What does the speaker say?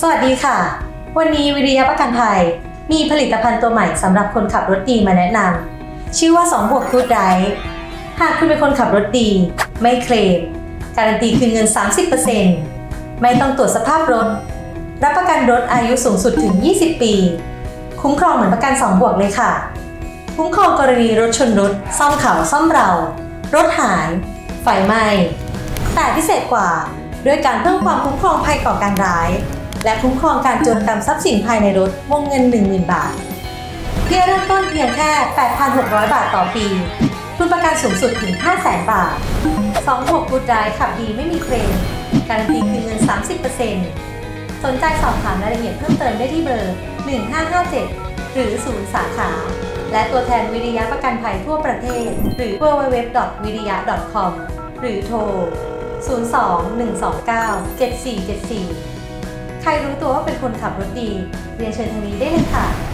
สวัสดีค่ะ วันนี้วิริยะประกันภัยมีผลิตภัณฑ์ตัวใหม่สำหรับคนขับรถดีมาแนะนำชื่อว่า2บวก Good Drive หากคุณเป็นคนขับรถดี ไม่เคลม การันตีคืนเงิน 30%ไม่ต้องตรวจสภาพรถ รับประกันรถอายุสูงสุดถึง 20 ปี คุ้มครองเหมือนประกัน 2 บวกเลยค่ะ คุ้มครองกรณีรถชนรถ ซ่อมเขาซ่อมเรา รถหาย ไฟไหม้แต่พิเศษกว่า ด้วยการเพิ่มความคุ้มครองภัยก่อการร้าย และคุ้มครองการโจรกรรมทรัพย์สินภายในรถวงเงิน 10,000 บาท เพียงเริ่มต้นเพียงแค่ 8,600 บาทต่อปีทุนประกันสูงสุดถึง 500,000 บาท2บวกกูดไดขับดีไม่มีเคลมการันตีคืนเงิน 30%สนใจสอบถามรายละเอียดเพิ่มเติมได้ที่เบอร์ 1557 หรือ0สาขา และตัวแทนวิริยะประกันภัยทั่วประเทศ หรือ www.viriya.com หรือโทร 02-129-7474 ใครรู้ตัวว่าเป็นคนขับรถดี เรียนเชิญทางนี้ได้เลยค่ะ